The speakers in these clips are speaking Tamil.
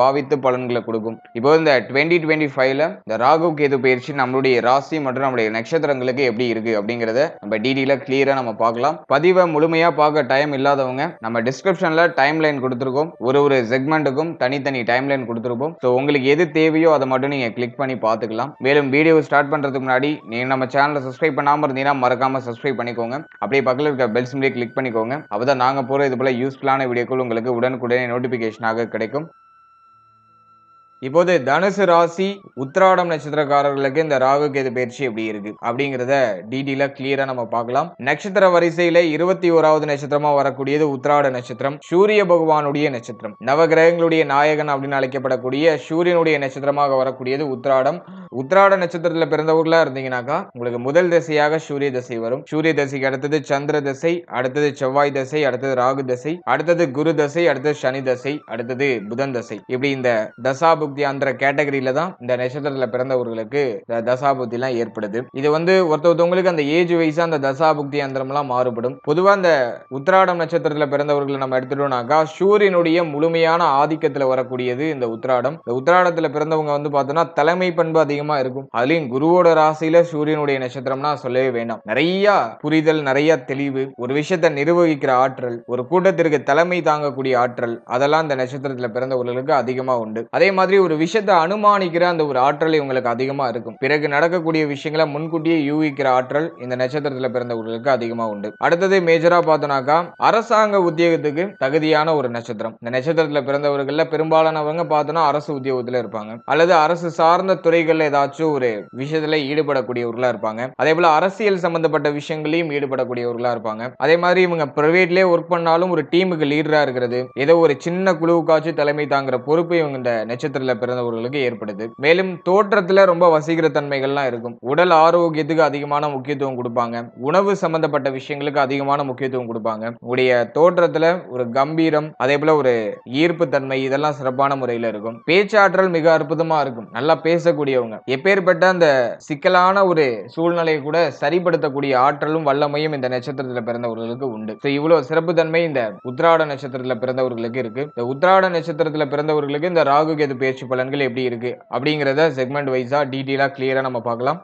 பாவித்து பலன்களை கொடுக்கும். இப்போ இந்த டுவெண்ட்டி டுவெண்ட்டி ஃபைவ்ல இந்த ராகு கேது பயிற்சி நம்மளுடைய ராசி மற்றும் நம்மளுடைய நட்சத்திரங்களுக்கு எப்படி இருக்கு அப்படிங்கறத நம்ம டீடெயிலா கிளியரா நம்ம பார்க்கலாம். பதிவை முழுமையா பார்க்க டைம் இல்லாதவங்க நம்ம டிஸ்கிரிப்ஷன்ல டைம் லைன் கொடுத்துருக்கோம். ஒரு ஒரு செக்மெண்ட்டுக்கும் தனித்தனி டைம் லைன் கொடுத்துருப்போம் ஸோ உங்களுக்கு எது தேவையோ அதை மட்டும் நீங்க கிளிக் பண்ணி பார்த்துக்கலாம். மேலும் வீடியோ ஸ்டார்ட் பண்றதுக்கு முன்னாடி நீங்க நம்ம சேனலை சப்ஸ்கிரைப் பண்ணாம இருந்தீங்கன்னா மறக்காம சப்ஸ்கிரைப் பண்ணிக்கோங்க. அப்படியே பக்கத்தில் இருக்க பெல் சிம்லேயே கிளிக் பண்ணிக்கோங்க. அப்பதான் நாங்க போற இது போல யூஸ்ஃபுல்லான வீடியோக்கள் உங்களுக்கு உடனுக்குடனே நோட்டிபிகேஷனாக கிடைக்கும். இப்போது தனுசு ராசி உத்திராடம் நட்சத்திரக்காரர்களுக்கு இந்த ராகு கேது பயிற்சி எப்படி இருக்கு? அப்படிங்கிறத டீடெயில கிளியரா நம்ம பார்க்கலாம். நட்சத்திர வரிசையில இருபத்தி ஓராவது நட்சத்திரமா வரக்கூடியது உத்திராட நட்சத்திரம். சூரிய பகவானுடைய நட்சத்திரம். நவகிரகங்களுடைய நாயகன் அப்படின்னு அழைக்கப்படக்கூடிய சூரியனுடைய நட்சத்திரமாக வரக்கூடியது உத்திராடம். உத்ராட நட்சத்திரத்துல பிறந்தவர்களா இருந்தீங்கன்னாக்கா உங்களுக்கு முதல் திசையாக சூரிய திசை வரும். சூரிய திசைக்கு அடுத்தது சந்திர திசை அடுத்தது செவ்வாய் திசை அடுத்தது ராகு திசை அடுத்தது குரு தசை அடுத்தது சனி தசை அடுத்தது புதன் தசை. இப்படி இந்த தசாபுக்தி அந்த கேட்டகரியில தான் இந்த நட்சத்திரத்துல பிறந்தவர்களுக்கு இந்த தசாபுக்தி எல்லாம் ஏற்படுது. இது வந்து ஒருத்தவங்களுக்கு அந்த ஏஜ் வைஸ் அந்த தசாபுக்தி அந்தரம் எல்லாம் மாறுபடும். பொதுவா அந்த உத்ராடம் நட்சத்திரத்துல பிறந்தவர்களை நம்ம எடுத்துட்டோம்னாக்கா சூரியனுடைய முழுமையான ஆதிக்கத்துல வரக்கூடியது இந்த உத்ராடம். இந்த உத்ராடத்துல பிறந்தவங்க வந்து பார்த்தோம்னா தலைமை பண்பு அதிகமா இருக்கும். அதுலயும் குருவோட ராசியில சூரியனுடைய நட்சத்திரம்னா சொல்லவே வேண்டாம். நிறைய புரிதல் நிறைய தெளிவு ஒரு விஷயத்தை நிர்வகிக்கிற ஆற்றல் ஒரு கூட்டத்திற்கு தலைமை தாங்கக்கூடிய ஆற்றல் அதெல்லாம் இந்த நட்சத்திரத்துல பிறந்தவர்களுக்கு அதிகமா உண்டு. அதே மாதிரி ஒரு விஷயத்தை அனுமானிக்கிற அந்த ஒரு ஆற்றல் இவங்களுக்கு அதிகமா இருக்கும். பிறகு நடக்கக்கூடிய விஷயங்களை முன்கூட்டியே யூகிக்கிற ஆற்றல் இந்த நட்சத்திரத்துல பிறந்தவர்களுக்கு அதிகமா உண்டு. அடுத்தது மேஜரா பார்த்தோம்னாக்கா அரசாங்க உத்தியோகத்துக்கு தகுதியான ஒரு நட்சத்திரம். இந்த நட்சத்திரத்துல பிறந்தவர்கள்ல பெரும்பாலானவங்க பார்த்தோம்னா அரசு உத்தியோகத்துல இருப்பாங்க. அல்லது அரசு சார்ந்த துறைகள்ல ஏதாச்சும் ஒரு விஷயத்துல ஈடுபடக்கூடியவர்களா இருப்பாங்க. அதே போல அரசியல் சம்பந்தப்பட்ட விஷயங்களையும் ஈடுபடக்கூடியவர்களா இருப்பாங்க. அதே மாதிரி இவங்க பிரைவேட்லேயே ஒர்க் பண்ணாலும் ஒரு டீமுக்கு லீடரா இருக்கிறது. ஏதோ ஒரு சின்ன குழுவுக்காச்சும் தலைமை தாங்குற பொறுப்பு இவங்க இந்த நட்சத்திரத்தில் பிறந்தவர்களுக்கு ஏற்படுது. மேலும் தோற்றத்துல ரொம்ப வசீகர தன்மைகள்லாம் இருக்கும். உடல் ஆரோக்கியத்துக்கு அதிகமான முக்கியத்துவம் கொடுப்பாங்க. உணவு சம்பந்தப்பட்ட விஷயங்களுக்கு அதிகமான முக்கியத்துவம் கொடுப்பாங்க. உடைய தோற்றத்துல ஒரு கம்பீரம் அதே போல ஒரு ஈர்ப்பு தன்மை இதெல்லாம் சிறப்பான முறையில இருக்கும். பேச்சாற்றல் மிக அற்புதமா இருக்கும். நல்லா பேசக்கூடியவங்க. எப்பேற்பட்ட அந்த சிக்கலான ஒரு சூழ்நிலையை கூட சரிப்படுத்தக்கூடிய ஆற்றலும் வல்லமையும் இந்த நட்சத்திரத்துல பிறந்தவர்களுக்கு உண்டு. இவ்வளவு சிறப்பு தன்மை இந்த உத்ராட நட்சத்திரத்துல பிறந்தவர்களுக்கு இருக்கு. இந்த உத்ராட நட்சத்திரத்துல பிறந்தவர்களுக்கு இந்த ராகு கேது பயிற்சி பலன்கள் எப்படி இருக்கு அப்படிங்கிறத செக்மெண்ட் வைஸா டீட்டெயிலா கிளியரா நம்ம பார்க்கலாம்.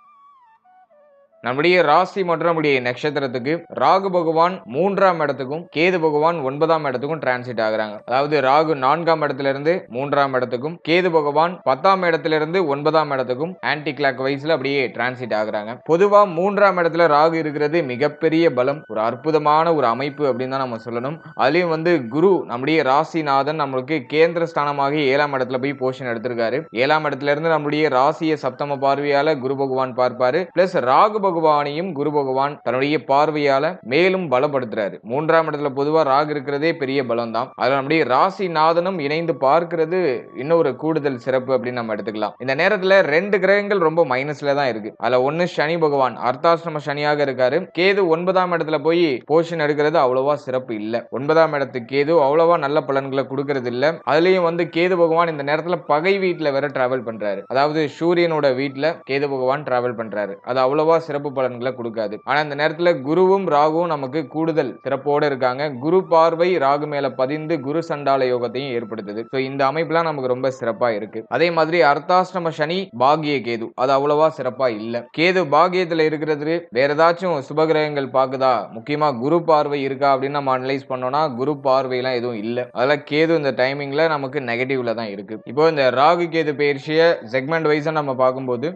நம்முடைய ராசி மற்றும் நம்முடைய நட்சத்திரத்துக்கு ராகு பகவான் மூன்றாம் இடத்துக்கும் கேது பகவான் ஒன்பதாம் இடத்துக்கும் டிரான்சிட் ஆகுறாங்க. அதாவது ராகு நான்காம் இடத்துல இருந்து மூன்றாம் இடத்துக்கும் கேது பகவான் பத்தாம் இடத்துல இருந்து ஒன்பதாம் இடத்துக்கும் ஆன்டி கிளாக் வைஸ்ல அப்படியே டிரான்சிட் ஆகுறாங்க. பொதுவா மூன்றாம் இடத்துல ராகு இருக்கிறது மிகப்பெரிய பலம் ஒரு அற்புதமான ஒரு அமைப்பு அப்படின்னு தான் நம்ம சொல்லணும். அதுலயும் வந்து குரு நம்முடைய ராசிநாதன் நம்மளுக்கு கேந்திர ஸ்தானமாக ஏழாம் இடத்துல போய் போஷன் எடுத்திருக்காரு. ஏழாம் இடத்துல இருந்து நம்முடைய ராசியை சப்தம பார்வையால குரு பகவான் பார்ப்பாரு. பிளஸ் ராகு பகவானையும் குரு பகவான் தன்னுடைய பார்வையால மேலும் பலப்படுத்துறாரு. மூன்றாம் இடத்துல பொதுவா ராகு இருக்கிறதே பெரிய பலம் தான் அதுல நம்முடைய ராசிநாதனும் இணைந்து பார்க்கிறது இன்னொரு கூடுதல் சிறப்பு அப்படின்னு நம்ம எடுத்துக்கலாம். இந்த நேரத்துல ரெண்டு கிரகங்கள் ரொம்ப மைனஸ்ல தான் இருக்கு. அதுல ஒண்ணு சனி பகவான். அர்த்தாசிரம சனியாக இருக்காரு. கேது ஒன்பதாம் இடத்துல போய் போஷன் எடுக்கிறது அவ்வளவா சிறப்பு இல்ல. ஒன்பதாம் இடத்துக்கு கேது அவ்வளவா நல்ல பலன்களை கொடுக்கறது இல்ல. அதுலயும் வந்து கேது பகவான் இந்த நேரத்துல பகை வீட்டுல வேற டிராவல் பண்றாரு. அதாவது சூரியனோட வீட்டுல கேது பகவான் டிராவல் பண்றாரு. அது அவ்வளவா சிறப்பு சிறப்பு பலன்களை கொடுக்காது. ஆனா இந்த நேரத்துல குருவும் ராகுவும் நமக்கு கூடுதல் சிறப்போட இருக்காங்க. குரு பார்வை ராகு மேல பதிந்து குரு சண்டால யோகத்தையும் ஏற்படுத்துது. சோ இந்த அமைப்புலாம் நமக்கு ரொம்ப சிறப்பா இருக்கு. அதே மாதிரி அர்த்தாஷ்டம சனி பாகிய கேது. அது அவ்வளவா சிறப்பா இல்ல. கேது பாகியத்துல இருக்கிறது வேற ஏதாச்சும் சுபகிரகங்கள் பாக்குதா? முக்கியமா குரு பார்வை இருக்கா அப்படின்னு நம்ம அனலைஸ் பண்ணோம்னா குரு பார்வையெல்லாம் எதுவும் இல்ல. அதெல்லாம் கேது இந்த டைமிங்ல நமக்கு நெகட்டிவ்ல தான் இருக்கு. இப்போ இந்த ராகு கேது பயிற்சியை செக்மெண்ட் வைஸா நம்ம பார்க்கும்போது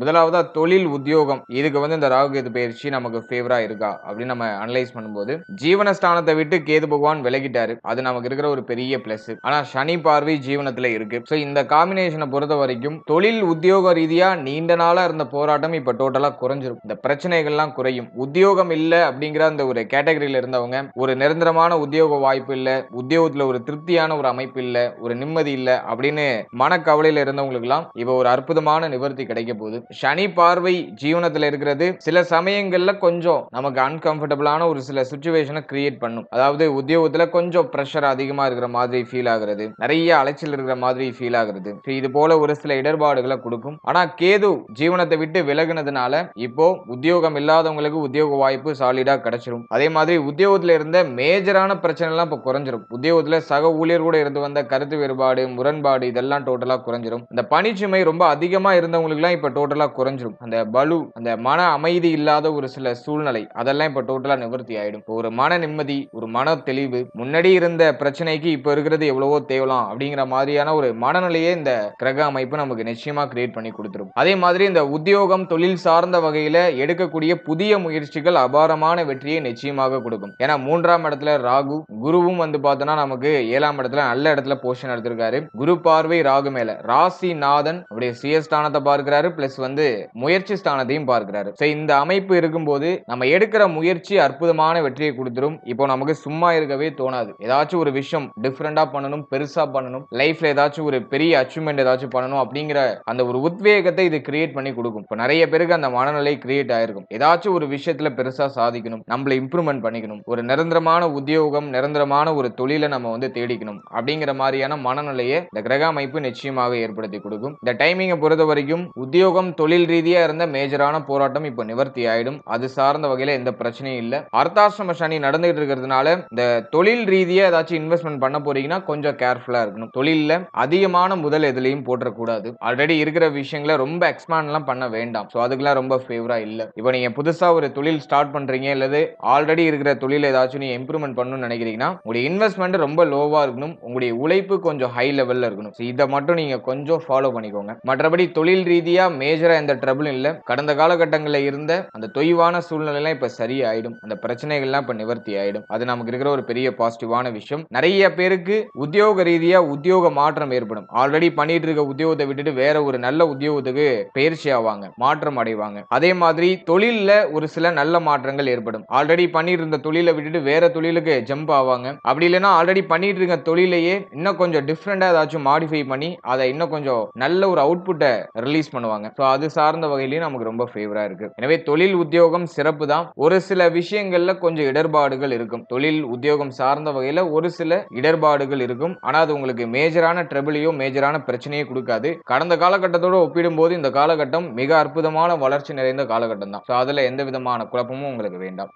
முதலாவதா தொழில் உத்தியோகம். இதுக்கு வந்து இந்த ராகு கேது பயிற்சி நமக்கு ஃபேவரா இருக்கா? அப்படின்னு நம்ம அனலைஸ் பண்ணும்போது ஜீவனஸ்தானத்தை விட்டு கேது பகவான் விலகிட்டாரு. அது நமக்கு இருக்கிற ஒரு பெரிய பிளஸ் ஆனா சனி பார்வை ஜீவனத்துல இருக்கு. ஸோ இந்த காம்பினேஷனை பொறுத்த வரைக்கும் தொழில் உத்தியோக ரீதியா நீண்ட நாளா இருந்த போராட்டம் இப்ப டோட்டலா குறைஞ்சிரும். இந்த பிரச்சனைகள்லாம் குறையும். உத்தியோகம் இல்லை அப்படிங்கிற அந்த ஒரு கேட்டகரியில இருந்தவங்க ஒரு நிரந்தரமான உத்தியோக வாய்ப்பு இல்லை உத்தியோகத்துல ஒரு திருப்தியான ஒரு அமைப்பு இல்லை ஒரு நிம்மதி இல்லை அப்படின்னு மனக்கவலையில இருந்தவங்களுக்குலாம் இப்போ ஒரு அற்புதமான நிவர்த்தி கிடைக்க போகுது. சனி பார்வை ஜீவனத்துல இருக்கிறது. சில சமயங்கள்ல கொஞ்சம் நமக்கு அன்கம்ஃபர்டபுளான ஒரு சில சுச்சுவேஷனை கிரியேட் பண்ணும். அதாவது உத்தியோகத்துல கொஞ்சம் ப்ரெஷர் அதிகமா இருக்கிற மாதிரி ஃபீல் ஆகுறது. நிறைய அலைச்சல் இருக்கிற மாதிரி ஃபீல் ஆகுறது. இது போல ஒரு சில இடர்பாடுகளை கொடுக்கும். ஆனா கேது ஜீவனத்தை விட்டு விலகுனதுனால இப்போ உத்தியோகம் இல்லாதவங்களுக்கு உத்தியோக வாய்ப்பு சாலிடா கிடைச்சிரும். அதே மாதிரி உத்தியோகத்துல இருந்த மேஜரான பிரச்சனை எல்லாம் இப்ப குறைஞ்சிரும். உத்தியோகத்துல சக ஊழியர் கூட இருந்து வந்த கருத்து வேறுபாடு முரண்பாடு இதெல்லாம் டோட்டலா குறைஞ்சிரும். இந்த பணிச்சுமை ரொம்ப அதிகமா இருந்தவங்களுக்கு எல்லாம் இப்ப குறைஞ்சிரும். அந்த பலு அந்த மன அமைதி இல்லாத ஒரு சில சூழ்நிலை அதெல்லாம் இப்போ டோட்டலாக நிவர்த்தி ஆகிடும் ஒரு மன நிம்மதி ஒரு மன தெளிவு முன்னாடி இருந்த பிரச்சனைக்கு இப்போ இருக்கிறது எவ்வளவோ தேவலாம் அப்படிங்கிற மாதிரியான ஒரு மனநிலையே இந்த கிரக அமைப்பு நமக்கு நிச்சயமாக கிரியேட் பண்ணி கொடுத்துரும். அதே மாதிரி இந்த உத்தியோகம் தொழில் சார்ந்த வகையில் எடுக்கக்கூடிய புதிய முயற்சிகள் அபாரமான வெற்றியை நிச்சயமாக கொடுக்கும். ஏன்னா மூன்றாம் இடத்துல ராகு குருவும் வந்து பார்த்தோன்னா நமக்கு ஏழாம் இடத்துல நல்ல இடத்துல போஷன் எடுத்திருக்காரு. குரு பார்வை ராகு மேல. ராசி நாதன் அப்படியே சுயஸ்தானத்தை பார்க்கிறாரு பிளஸ் வந்து முயற்சி ஸ்தானத்தையும் பார்க்கிறாரு. ஸோ இந்த அமைப்பு இருக்கும்போது நம்ம எடுக்கிற முயற்சி அற்புதமான வெற்றியை கொடுத்துரும். இப்போ நமக்கு சும்மா இருக்கவே தோணாது. ஏதாச்சும் ஒரு விஷயம் டிஃப்ரெண்டா பண்ணணும் பெருசா பண்ணணும் லைஃப்ல ஏதாச்சும் ஒரு பெரிய அச்சீவ்மெண்ட் ஏதாச்சும் பண்ணணும் அப்படிங்கிற அந்த ஒரு உத்வேகத்தை இது கிரியேட் பண்ணி கொடுக்கும். இப்போ நிறைய பேருக்கு அந்த மனநிலை கிரியேட் ஆயிருக்கும். ஏதாச்சும் ஒரு விஷயத்துல பெருசா சாதிக்கணும் நம்மள இம்ப்ரூவ்மெண்ட் பண்ணிக்கணும். ஒரு நிரந்தரமான உத்தியோகம் நிரந்தரமான ஒரு தொழிலை நம்ம வந்து தேடிக்கணும் அப்படிங்கிற மாதிரியான மனநிலையை இந்த கிரக அமைப்பு நிச்சயமாக ஏற்படுத்தி கொடுக்கும். இந்த டைமிங்கை பொறுத்த வரைக்கும் உத்தியோகம் தொழில் ரீதியா இருந்த மேஜரான போராட்டம் இப்போ நிவர்த்தி ஆயிடும். அது சார்ந்த வகையில எந்த பிரச்சனையும் இல்ல. அர்த்தாசிரம சனி நடந்துகிட்டு இருக்கிறதுனால இந்த தொழில் ரீதியா ஏதாச்சும் இன்வெஸ்ட்மெண்ட் பண்ண போறீங்கன்னா கொஞ்சம் கேர்ஃபுல்லா இருக்கணும். தொழில்ல அதிகமான முதல் எதுலையும் போட்டக்கூடாது ஆல்ரெடி இருக்கிற விஷயங்களை ரொம்ப எக்ஸ்பேண்ட்லாம் பண்ண வேண்டாம். ஸோ அதுக்கெல்லாம் ரொம்ப ஃபேவரா இல்ல. இப்போ நீங்க புதுசா ஒரு தொழில் ஸ்டார்ட் பண்றீங்க அல்லது ஆல்ரெடி இருக்கிற தொழில் ஏதாச்சும் நீங்க இம்ப்ரூவ்மெண்ட் பண்ணணும்னு நினைக்கிறீங்கன்னா உங்களுடைய இன்வெஸ்ட்மெண்ட் ரொம்ப லோவா இருக்கணும். உங்களுடைய உழைப்பு கொஞ்சம் ஹை லெவல்ல இருக்கணும். இதை மட்டும் நீங்க கொஞ்சம் ஃபாலோ பண்ணிக்கோங்க. மற்றபடி தொழில் ரீதியா மேஜரா எந்த ட்ரபிளும் இல்ல. கடந்த காலகட்டங்களில் இருந்த அந்த தொய்வான சூழ்நிலைலாம் இப்ப சரியாயிடும். அந்த பிரச்சனைகள்லாம் இப்ப நிவர்த்தி ஆயிடும். அது நமக்கு இருக்கிற ஒரு பெரிய பாசிட்டிவான விஷயம். நிறைய பேருக்கு உத்தியோக ரீதியா உத்தியோக மாற்றம் ஏற்படும். ஆல்ரெடி பண்ணிட்டு இருக்க உத்தியோகத்தை விட்டுட்டு வேற ஒரு நல்ல உத்தியோகத்துக்கு பயிற்சி ஆவாங்க. மாற்றம் அடைவாங்க. அதே மாதிரி தொழிலில் ஒரு சில நல்ல மாற்றங்கள் ஏற்படும். ஆல்ரெடி பண்ணிட்டு இருந்த தொழிலை விட்டுட்டு வேற தொழிலுக்கு ஜம்ப் ஆவாங்க. அப்படி இல்லைன்னா ஆல்ரெடி பண்ணிட்டு இருக்க தொழிலையே இன்னும் கொஞ்சம் டிஃப்ரெண்டா ஏதாச்சும் மாடிஃபை பண்ணி அதை இன்னும் கொஞ்சம் நல்ல ஒரு அவுட்புட்டை ரிலீஸ் பண்ணுவாங்க. ஸோ அது சார்ந்த வகையிலையும் நமக்கு ரொம்ப ஃபேவரா இருக்கு. எனவே தொழில் உத்தியோகம் சிறப்பு தான் ஒரு சில விஷயங்கள்ல கொஞ்சம் இடர்பாடுகள் இருக்கும். தொழில் உத்தியோகம் சார்ந்த வகையில ஒரு சில இடர்பாடுகள் இருக்கும். ஆனா அது உங்களுக்கு மேஜரான ட்ரபிளையோ மேஜரான பிரச்சனையோ கொடுக்காது. கடந்த காலகட்டத்தோட ஒப்பிடும்போது இந்த காலகட்டம் மிக அற்புதமான வளர்ச்சி நிறைந்த காலகட்டம் தான் ஸோ அதுல எந்த விதமான குழப்பமும் உங்களுக்கு வேண்டாம்.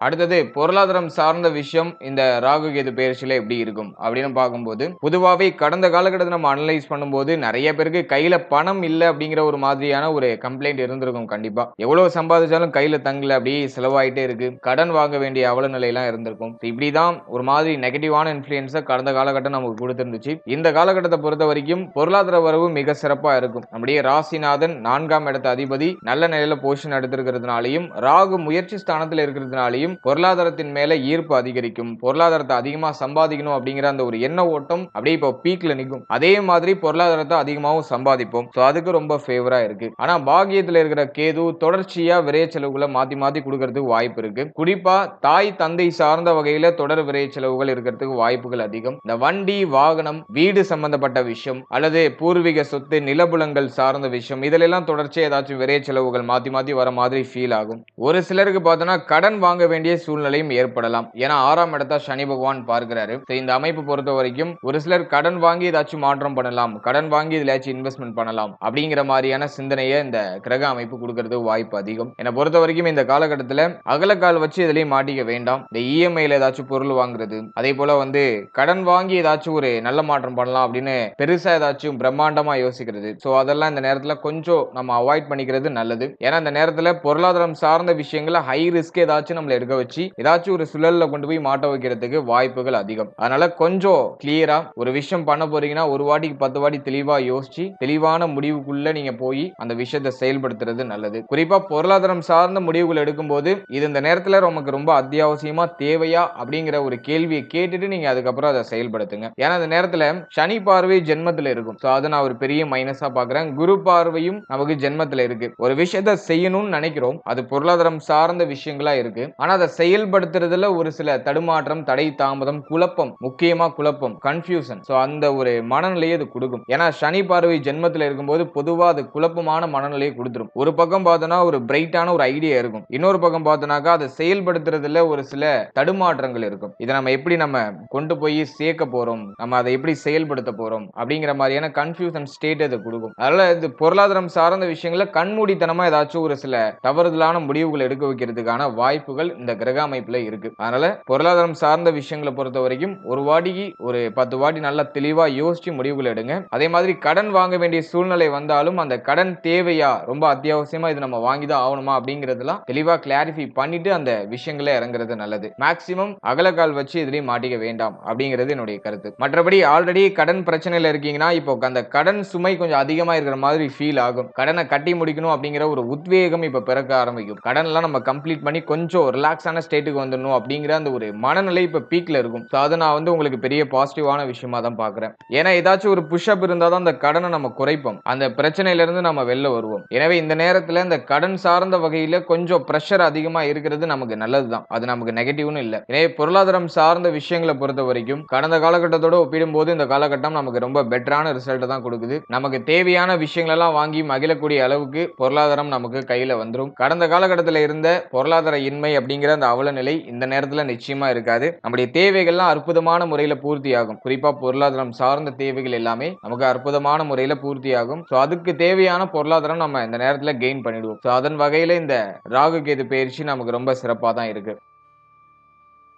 அடுத்தது பொருளாதாரம் சார்ந்த விஷயம் இந்த ராகு கேது பயிற்சியில எப்படி இருக்கும்? அப்படின்னு பார்க்கும்போது பொதுவாகவே கடந்த காலகட்டத்தில் நம்ம அனலைஸ் பண்ணும்போது நிறைய பேருக்கு கையில் பணம் இல்லை அப்படிங்கிற ஒரு மாதிரியான ஒரு கம்ப்ளைண்ட் இருந்திருக்கும் கண்டிப்பாக எவ்வளோ சம்பாதிச்சாலும் கையில் தங்கல அப்படியே செலவாயிட்டே இருக்கு. கடன் வாங்க வேண்டிய அவல நிலையெல்லாம் இருந்திருக்கும். இப்படி தான் ஒரு மாதிரி நெகட்டிவான இன்ஃப்ளூயன்ஸை கடந்த காலகட்டம் நமக்கு கொடுத்துருந்துச்சு. இந்த காலகட்டத்தை பொறுத்த வரைக்கும் பொருளாதார வரவு மிக சிறப்பாக இருக்கும். நம்முடைய ராசிநாதன் நான்காம் இடத்த அதிபதி நல்ல நிலையில் போஷன் எடுத்திருக்கிறதுனாலையும் ராகு முயற்சி ஸ்தானத்தில் இருக்கிறதுனாலையும் பொருளாதாரத்தின் மேல ஈர்ப்பு அதிகரிக்கும் பொருளாதாரத்தை அதிகமா சம்பாதிக்கணும் அப்படிங்கிற அந்த ஒரு எண்ண ஓட்டம் அப்படியே இப்போ பீக்ல நிற்கும். அதே மாதிரி பொருளாதாரத்தை அதிகமாகவும் சம்பாதிப்போம். ஸோ அதுக்கு ரொம்ப ஃபேவரா இருக்கு. ஆனா பாகியத்தில் இருக்கிற கேது தொடர்ச்சியா விரைய செலவுகளை மாத்தி மாத்தி கொடுக்கறதுக்கு வாய்ப்பு இருக்கு. குறிப்பா தாய் தந்தை சார்ந்த வகையில தொடர் விரைய செலவுகள் இருக்கிறதுக்கு வாய்ப்புகள் அதிகம். இந்த வண்டி வாகனம் வீடு சம்பந்தப்பட்ட விஷயம் அல்லது பூர்வீக சொத்து நிலபுலங்கள் சார்ந்த விஷயம் இதுல எல்லாம் ஏதாச்சும் விரைய செலவுகள் மாத்தி மாத்தி வர மாதிரி ஃபீல் ஆகும். ஒரு சிலருக்கு பார்த்தோன்னா கடன் வாங்க வேண்டிய சூழ்நிலையும் ஏற்படலாம். ஏன்னா ஆறாம் இடத்த சனி பகவான் பார்க்கிறாரு. இந்த அமைப்பு பொறுத்த வரைக்கும் ஒரு சிலர் கடன் வாங்கி ஏதாச்சும் மாற்றம் பண்ணலாம். கடன் வாங்கி இதுலயாச்சும் இன்வெஸ்ட்மெண்ட் பண்ணலாம். அப்படிங்கிற மாதிரியான சிந்தனையை இந்த கிரக அமைப்பு கொடுக்கறது வாய்ப்பு அதிகம். என்னை பொறுத்த வரைக்கும் இந்த காலகட்டத்துல அகலக்கால் வச்சு இதுலயும் மாட்டிக்க வேண்டாம். இந்த இஎம்ஐல ஏதாச்சும் பொருள் வாங்குறது. அதே போல வந்து கடன் வாங்கி ஏதாச்சும் ஒரு நல்ல மாற்றம் பண்ணலாம் அப்படின்னு பெருசா ஏதாச்சும் பிரம்மாண்டமா யோசிக்கிறது. சோ அதெல்லாம் இந்த நேரத்துல கொஞ்சம் நம்ம அவாய்ட் பண்ணிக்கிறது நல்லது. ஏன்னா இந்த நேரத்துல பொருளாதாரம் சார்ந்த விஷயங்கள ஹை ரிஸ்க் ஏதாச்சும் நம்மள இருக்க வச்சு ஏதாச்சும் ஒரு சுழல்ல கொண்டு போய் மாட்ட வைக்கிறதுக்கு வாய்ப்புகள் அதிகம். அதனால கொஞ்சம் கிளியரா ஒரு விஷயம் பண்ண போறீங்கன்னா ஒரு வாட்டிக்கு பத்து வாட்டி தெளிவா யோசிச்சு தெளிவான முடிவுக்குள்ள நீங்க போய் அந்த விஷயத்தை செயல்படுத்துறது நல்லது. குறிப்பா பொருளாதாரம் சார்ந்த முடிவுகள் எடுக்கும்போது இது இந்த நேரத்துல நமக்கு ரொம்ப அத்தியாவசியமா தேவையா அப்படிங்கிற ஒரு கேள்வியை கேட்டுட்டு நீங்க அதுக்கப்புறம் அதை செயல்படுத்துங்க. ஏன்னா அந்த நேரத்துல சனி பார்வை ஜென்மத்துல இருக்கும். சோ அதை நான் ஒரு பெரிய மைனஸா பாக்குறேன். குரு பார்வையும் நமக்கு ஜென்மத்துல இருக்கு. ஒரு விஷயத்த செய்யணும்னு நினைக்கிறோம். அது பொருளாதாரம் சார்ந்த விஷயங்களா இருக்கு. ஆனா அதை செயல்படுத்துறதுல ஒரு சில தடுமாற்றம் தடை தாமதம் குழப்பம் முக்கியமா குழப்பம் கன்ஃபியூசன் சோ அந்த ஒரு மனநிலையை அது கொடுக்கும். ஏன்னா சனி பார்வை ஜென்மத்துல இருக்கும்போது பொதுவா அது குழப்பமான மனநிலையை கொடுத்துரும். ஒரு பக்கம் பார்த்தோன்னா ஒரு பிரைட்டான ஒரு ஐடியா இருக்கும். இன்னொரு பக்கம் பார்த்தோன்னாக்கா அதை செயல்படுத்துறதுல ஒரு சில தடுமாற்றங்கள் இருக்கும். இதை நம்ம எப்படி நம்ம கொண்டு போய் சேர்க்க போறோம்? நம்ம அதை எப்படி செயல்படுத்த போறோம்? அப்படிங்கிற மாதிரியான கன்ஃபியூசன் ஸ்டேட் அது கொடுக்கும். அதனால இது பொருளாதாரம் சார்ந்த விஷயங்கள கண்மூடித்தனமா ஏதாச்சும் ஒரு சில தவறுதலான முடிவுகள் எடுக்க வைக்கிறதுக்கான வாய்ப்புகள் இந்த கிரக அமைப்புல இருக்கு. அதனால பொருளாதாரம் சார்ந்த விஷயங்களை பொறுத்த வரைக்கும் ஒரு வாடிக்கு ஒரு பத்து வாட்டி நல்லா தெளிவா யோசிச்சு முடிவுகள் எடுங்க. அதே மாதிரி கடன் வாங்க வேண்டிய சூழ்நிலை வந்தாலும் அந்த கடன் தேவையா ரொம்ப அத்தியாவசியமா இது நம்ம வாங்கி தான் ஆகணுமா அப்படிங்கறதெல்லாம் தெளிவா கிளாரிஃபை பண்ணிட்டு அந்த விஷயங்களை இறங்குறது நல்லது. மேக்சிமம் அகலக்கால் வச்சு இதுலயும் மாட்டிக்க வேண்டாம் அப்படிங்கிறது என்னுடைய கருத்து. மற்றபடி ஆல்ரெடி கடன் பிரச்சனையில இருக்கீங்கன்னா இப்போ அந்த கடன் சுமை கொஞ்சம் அதிகமா இருக்கிற மாதிரி ஃபீல் ஆகும். கடனை கட்டி முடிக்கணும் அப்படிங்கிற ஒரு உத்வேகம் இப்ப பிறக்க ஆரம்பிக்கும். கடன் எல்லாம் நம்ம கம்ப்ளீட் பண்ணி கொஞ்சம் ரிலாக்ஸான ஸ்டேட்டுக்கு வந்துடணும் அப்படிங்கிற அந்த ஒரு மனநிலை இப்போ பீக்ல இருக்கும். ஸோ அதை நான் வந்து உங்களுக்கு பெரிய பாசிட்டிவான விஷயமா தான் பாக்குறேன் ஏன்னா ஏதாச்சும் ஒரு புஷ்அப் இருந்தால் தான் அந்த கடனை நம்ம குறைப்போம். அந்த பிரச்சனையில இருந்து நம்ம வெளில வருவோம். எனவே இந்த நேரத்தில் இந்த கடன் சார்ந்த வகையில் கொஞ்சம் ப்ரெஷர் அதிகமா இருக்கிறது நமக்கு நல்லது தான் அது நமக்கு நெகட்டிவ்னு இல்லை. எனவே பொருளாதாரம் சார்ந்த விஷயங்களை பொறுத்த வரைக்கும் கடந்த காலகட்டத்தோட ஒப்பிடும்போது இந்த காலகட்டம் நமக்கு ரொம்ப பெட்டரான ரிசல்ட்டை தான் கொடுக்குது. நமக்கு தேவையான விஷயங்களெல்லாம் வாங்கி மகிழக்கூடிய அளவுக்கு பொருளாதாரம் நமக்கு கையில் வந்துடும் கடந்த காலகட்டத்தில் இருந்த பொருளாதார இன்மை அப்படிங்கிற அந்த அவல நிலை இந்த நேரத்தில் நிச்சயமா இருக்காது. நம்முடைய தேவைகள்லாம் அற்புதமான முறையில் பூர்த்தி ஆகும் குறிப்பா பொருளாதாரம் சார்ந்த தேவைகள் எல்லாமே நமக்கு அற்புதமான முறையில் பூர்த்தி ஆகும் ஸோ அதுக்கு தேவையான பொருளாதாரம் நம்ம இந்த நேரத்தில் கெயின் பண்ணிடுவோம். ஸோ அதன் வகையில இந்த ராகு கேது பயிற்சி நமக்கு ரொம்ப சிறப்பாக தான் இருக்கு.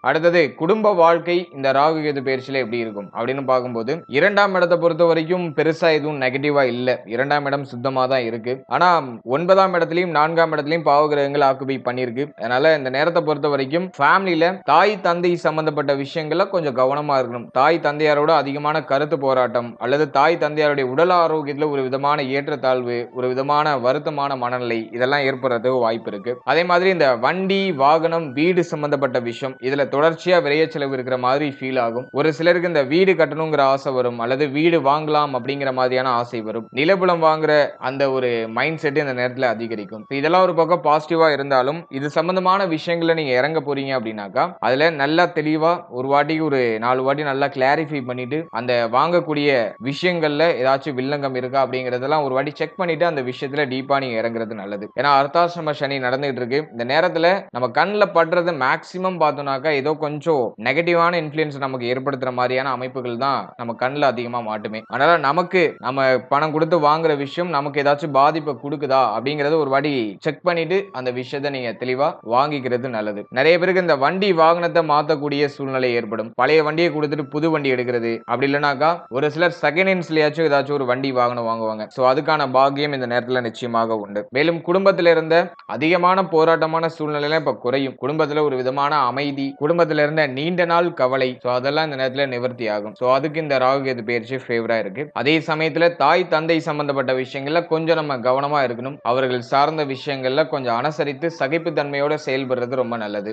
அடுத்தது குடும்ப வாழ்க்கை இந்த ராகு கேது பயிற்சியில எப்படி இருக்கும்? அப்படின்னு பார்க்கும்போது இரண்டாம் இடத்தை பொறுத்த வரைக்கும் பெருசா எதுவும் நெகட்டிவா இல்ல. இரண்டாம் இடம் சுத்தமா தான் இருக்கு. ஆனா ஒன்பதாம் இடத்துலயும் நான்காம் இடத்துலயும் பாவகிரகங்கள் ஆக்குபை பண்ணிருக்கு அதனால இந்த நேரத்தை பொறுத்த வரைக்கும் ஃபேமிலியில தாய் தந்தை சம்பந்தப்பட்ட விஷயங்கள்ல கொஞ்சம் கவனமா இருக்கணும். தாய் தந்தையாரோட அதிகமான கருத்து போராட்டம் அல்லது தாய் தந்தையாருடைய உடல் ஆரோக்கியத்துல ஒரு விதமான ஏற்றத்தாழ்வு ஒரு விதமான வருத்தமான மனநிலை இதெல்லாம் ஏற்படுறதுக்கு வாய்ப்பு இருக்கு. அதே மாதிரி இந்த வண்டி வாகனம் வீடு சம்பந்தப்பட்ட விஷயம் இதுல தொடர்ச்சியா விரைய செலவு இருக்கிற மாதிரி ஃபீல் ஆகும். ஒரு சிலருக்கு இந்த வீடு கட்டணுங்கிற ஆசை வரும் அல்லது வீடு வாங்கலாம் அப்படிங்கிற மாதிரியான ஆசை வரும். நிலபுலம் வாங்குற அந்த ஒரு மைண்ட் செட் இந்த நேரத்துல அதிகரிக்கும். இதெல்லாம் ஒரு பக்கம் பாசிட்டிவா இருந்தாலும் இது சம்பந்தமான விஷயங்களை நீங்க இறங்க போறீங்க அப்படின்னாக்கா அதுல நல்லா தெளிவா ஒரு வாட்டி ஒரு நாலு வாட்டி நல்லா கிளாரிஃபை பண்ணிட்டு அந்த வாங்கக்கூடிய விஷயங்கள்ல ஏதாச்சும் வில்லங்கம் இருக்கா அப்படிங்கறதெல்லாம் ஒரு வாட்டி செக் பண்ணிட்டு அந்த விஷயத்துல டீப்பா நீங்க இறங்குறது நல்லது. ஏன்னா அர்த்தாசிரம சனி நடந்துகிட்டு இருக்கு. இந்த நேரத்துல நம்ம கண்ணில் படுறது மேக்சிமம் பார்த்தோம்னாக்கா ஏதோ கொஞ்சம் நெகட்டிவான இன்ஃப்ளூயன்ஸ் நமக்கு ஏற்படுத்துற மாதிரியான அமைப்புகள் தான் நம்ம கண்ணில் அதிகமாக மாட்டுமே. அதனால நமக்கு நம்ம பணம் கொடுத்து வாங்குற விஷயம் நமக்கு ஏதாச்சும் பாதிப்பை கொடுக்குதா அப்படிங்கறத ஒரு வாட்டி செக் பண்ணிட்டு அந்த விஷயத்தை நீங்க தெளிவா வாங்கிக்கிறது நல்லது. நிறைய பேருக்கு இந்த வண்டி வாகனத்தை மாத்தக்கூடிய சூழ்நிலை ஏற்படும். பழைய வண்டியை கொடுத்துட்டு புது வண்டி எடுக்கிறது. அப்படி இல்லைனாக்கா ஒரு சிலர் செகண்ட் ஹேண்ட்ஸ்லயாச்சும் ஏதாச்சும் ஒரு வண்டி வாகனம் வாங்குவாங்க. ஸோ அதுக்கான பாக்கியம் இந்த நேரத்தில் நிச்சயமாக உண்டு. மேலும் குடும்பத்தில் இருந்த அதிகமான போராட்டமான சூழ்நிலை இப்ப குறையும். குடும்பத்தில் ஒரு விதமான அமைதி குடும்பத்துல இருந்த நீண்ட நாள் கவலை சோ அதெல்லாம் இந்த நேரத்துல நிவர்த்தி ஆகும். சோ அதுக்கு இந்த ராகு கேது பயிற்சி ஃபேவரா இருக்கு. அதே சமயத்துல தாய் தந்தை சம்பந்தப்பட்ட விஷயங்கள்ல கொஞ்சம் நம்ம கவனமா இருக்கணும். அவர்கள் சார்ந்த விஷயங்கள்ல கொஞ்சம் அனுசரித்து சகிப்புத்தன்மையோட செயல்படுறது ரொம்ப நல்லது.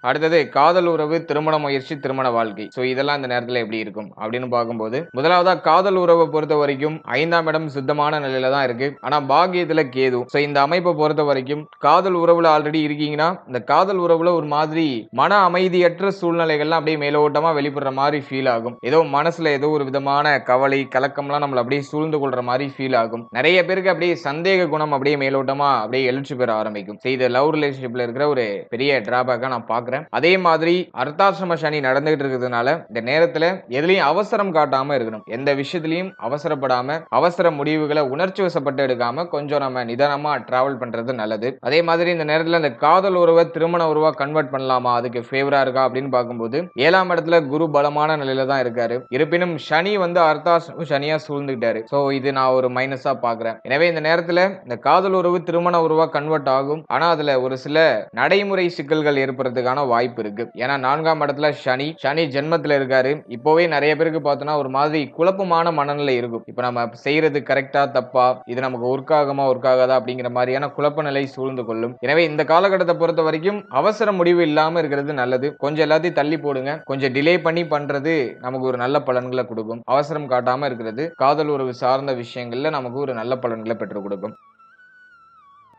அடுத்தது காதல் உறவு திருமண முயற்சி திருமண வாழ்க்கை. ஸோ இதெல்லாம் இந்த நேரத்தில் எப்படி இருக்கும்? அப்படின்னு பார்க்கும்போது முதலாவதா காதல் உறவை பொறுத்த வரைக்கும் ஐந்தாம் இடம் சுத்தமான நிலையில தான் இருக்கு. ஆனா பாக்கியத்துல கேது. ஸோ இந்த அமைப்பை பொறுத்த வரைக்கும் காதல் உறவுல ஆல்ரெடி இருக்கீங்கன்னா இந்த காதல் உறவுல ஒரு மாதிரி மன அமைதியற்ற சூழ்நிலைகள்லாம் அப்படியே மேலோட்டமா வெளிப்படுற மாதிரி ஃபீல் ஆகும். ஏதோ மனசுல ஏதோ ஒரு விதமான கவலை கலக்கம்லாம் நம்மள அப்படியே சூழ்ந்து கொள்ற மாதிரி ஃபீல் ஆகும். நிறைய பேருக்கு அப்படியே சந்தேக குணம் அப்படியே மேலோட்டமா அப்படியே எழுச்சி பெற ஆரம்பிக்கும். So, இது லவ் ரிலேஷன்ஷிப்ல இருக்கிற ஒரு பெரிய டிராபேக்கா நான் பார்க்குறேன். அதே மாதிரி அர்த்தாசிரம சனி நடந்துகிட்டு இருக்கிறதுனால இந்த நேரத்தில் எதுலையும் அவசரம் காட்டாமல் இருக்கணும். எந்த விஷயத்துலையும் அவசரப்படாமல் அவசர முடிவுகளை உணர்ச்சி வசப்பட்டு எடுக்காம கொஞ்சம் நம்ம நிதானமாக ட்ராவல் பண்ணுறது நல்லது. அதே மாதிரி இந்த நேரத்தில் இந்த காதல் உறவை திருமண உறவாக கன்வெர்ட் பண்ணலாமா? அதுக்கு ஃபேவராக இருக்கா? அப்படின்னு பார்க்கும்போது ஏழாம் இடத்துல குரு பலமான நிலையில தான் இருக்காரு. இருப்பினும் சனி வந்து அர்த்தாசிரம சனியாக சூழ்ந்துகிட்டாரு. ஸோ இது நான் ஒரு மைனஸாக பார்க்குறேன். எனவே இந்த நேரத்தில் இந்த காதல் உறவு திருமண உறவாக கன்வெர்ட் ஆகும். ஆனால் அதில் ஒரு சில நடைமுறை சிக்கல்கள் ஏற்படுறதுக்கான வாய்ப்பு இருக்கு. ஏன்னா நான்காம் இடத்துல சனி சனி ஜென்மத்துல இருக்காரு. இப்போவே நிறைய பேருக்கு பார்த்தோன்னா ஒரு மாதிரி குழப்பமான மனநிலை இருக்கும். இப்ப நம்ம செய்யறது கரெக்டா தப்பா இது நமக்கு ஒர்க் ஆகுமா ஒர்க் ஆகாதா அப்படிங்கிற மாதிரியான குழப்ப நிலை சூழ்ந்து கொள்ளும். எனவே இந்த காலகட்டத்தை பொறுத்த வரைக்கும் அவசர முடிவு இல்லாம இருக்கிறது நல்லது. கொஞ்சம் எல்லாத்தையும் தள்ளி போடுங்க. கொஞ்சம் டிலே பண்ணி பண்றது நமக்கு ஒரு நல்ல பலன்களை கொடுக்கும். அவசரம் காட்டாம இருக்கிறது காதல் உறவு சார்ந்த விஷயங்கள்ல நமக்கு ஒரு நல்ல பலன்களை பெற்றுக் கொடுக்கும்.